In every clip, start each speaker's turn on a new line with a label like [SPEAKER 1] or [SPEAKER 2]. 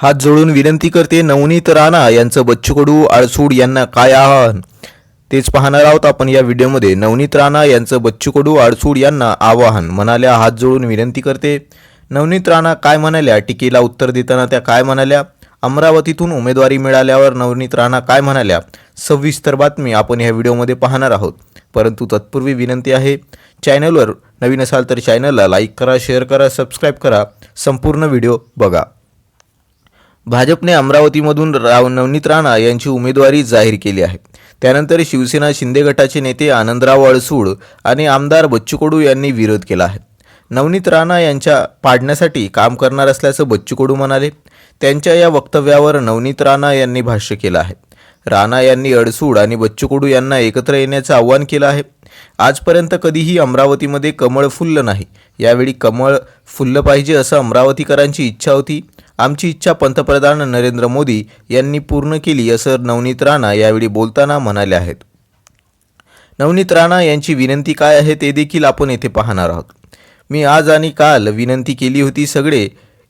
[SPEAKER 1] हात जोडून विनंती करते नवनीत राणा यांचं बच्चूकडू आळसूड यांना काय आवाहन? तेच पाहणार आहोत आपण या व्हिडिओमध्ये. नवनीत राणा यांचं बच्चूकडू आडसूड आळसूड यांना आवाहन म्हणाल्या हात जोडून विनंती करते. नवनीत राणा काय म्हणाल्या? टीकेला उत्तर देताना त्या काय म्हणाल्या? अमरावतीतून उमेदवारी मिळाल्यावर नवनीत राणा काय म्हणाल्या? सविस्तर बातमी आपण ह्या व्हिडिओमध्ये पाहणार आहोत. परंतु तत्पूर्वी विनंती आहे चॅनलवर नवीन असाल तर चॅनलला लाईक करा शेअर करा सबस्क्राईब करा. संपूर्ण व्हिडिओ बघा. भाजपने अमरावतीमधून राव नवनीत राणा यांची उमेदवारी जाहीर केली आहे. त्यानंतर शिवसेना शिंदे गटाचे नेते आनंदराव अळसूड आणि आमदार बच्चू कडू यांनी विरोध केला आहे. नवनीत राणा यांच्या पाडण्यासाठी काम करणार असल्याचं बच्चू कडू म्हणाले. त्यांच्या या वक्तव्यावर नवनीत राणा यांनी भाष्य केलं आहे. राणा यांनी अडसूड आणि बच्चू कडू यांना एकत्र येण्याचं आव्हान केलं आहे. आजपर्यंत कधीही अमरावतीमध्ये कमळ फुललं नाही. यावेळी कमळ फुललं पाहिजे असं अमरावतीकरांची इच्छा होती. आमची इच्छा पंतप्रधान नरेंद्र मोदी यांनी पूर्ण केली असं नवनीत राणा यावेळी बोलताना म्हणाले आहेत. नवनीत राणा यांची विनंती काय आहे ते देखील आपण येथे पाहणार आहोत. मी आज आणि काल विनंती केली होती सगळे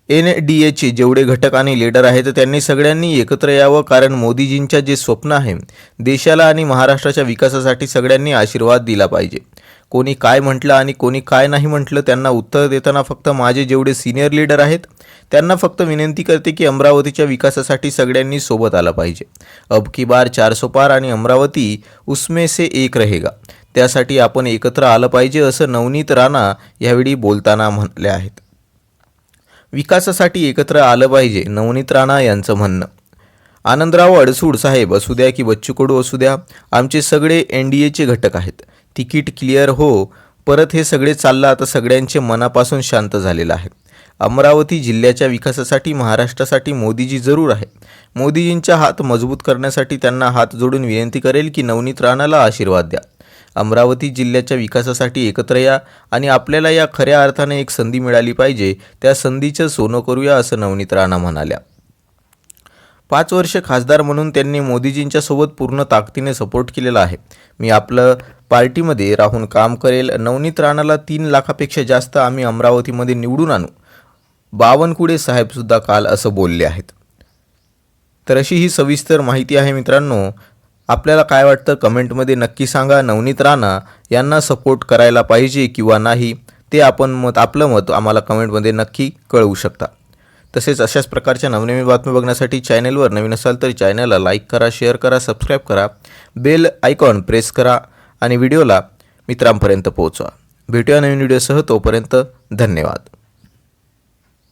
[SPEAKER 1] एन डी एचे जेवढे घटक आणि लीडर आहेत त्यांनी सगळ्यांनी एकत्र यावं कारण मोदीजींच्या जे स्वप्न आहे देशाला आणि महाराष्ट्राच्या विकासासाठी सगळ्यांनी आशीर्वाद दिला पाहिजे. कोणी काय म्हटलं आणि कोणी काय नाही म्हटलं त्यांना उत्तर देताना फक्त माझे जेवढे सिनियर लीडर आहेत त्यांना फक्त विनंती करते की अमरावतीच्या विकासासाठी सगळ्यांनी सोबत आलं पाहिजे. अब की बार चारसो पार आणि अमरावती उसमे से एक रहेगा. त्यासाठी आपण एकत्र आलं पाहिजे असं नवनीत राणा यावेळी बोलताना म्हटले आहेत. विकासासाठी एकत्र आलं पाहिजे नवनीत राणा यांचं म्हणणं. आनंदराव अडसूड साहेब असू द्या की बच्चू कडू असू द्या आमचे सगळे एन डी एचे घटक आहेत. तिकीट क्लिअर हो परत हे सगळे चाललं आता सगळ्यांचे मनापासून शांत झालेलं आहे. अमरावती जिल्ह्याच्या विकासासाठी महाराष्ट्रासाठी मोदीजी जरूर आहे मोदीजींचा हात मजबूत करण्यासाठी त्यांना हात जोडून विनंती करेल की नवनीत राणाला आशीर्वाद द्या. अमरावती जिल्ह्याच्या विकासासाठी एकत्र या आणि आपल्याला या खऱ्या अर्थाने एक संधी मिळाली पाहिजे त्या संधीचं सोनं करूया असं नवनीत राणा म्हणाल्या. पाच वर्ष खासदार म्हणून त्यांनी मोदीजींच्या सोबत पूर्ण ताकदीने सपोर्ट केलेला आहे. मी आपलं पार्टीमध्ये राहून काम करेल. नवनीत राणाला तीन लाखापेक्षा जास्त आम्ही अमरावतीमध्ये निवडून आणू. बावनकुळे साहेबसुद्धा काल असं बोलले आहेत. तर अशी ही सविस्तर माहिती आहे मित्रांनो. आपल्याला काय वाटतं? कमेंटमध्ये नक्की सांगा. नवनीत राणा यांना सपोर्ट करायला पाहिजे किंवा नाही ते आपण मत आपलं मत आम्हाला कमेंटमध्ये नक्की कळवू शकता. तसेच अशाच प्रकारच्या नवनवीन बातम्या बघण्यासाठी चॅनेलवर नवीन असाल तर चॅनलला लाईक करा शेअर करा सबस्क्राईब करा बेल आयकॉन प्रेस करा आणि व्हिडिओला मित्रांपर्यंत पोहोचवा. भेटूया नवीन व्हिडिओसह. तोपर्यंत धन्यवाद.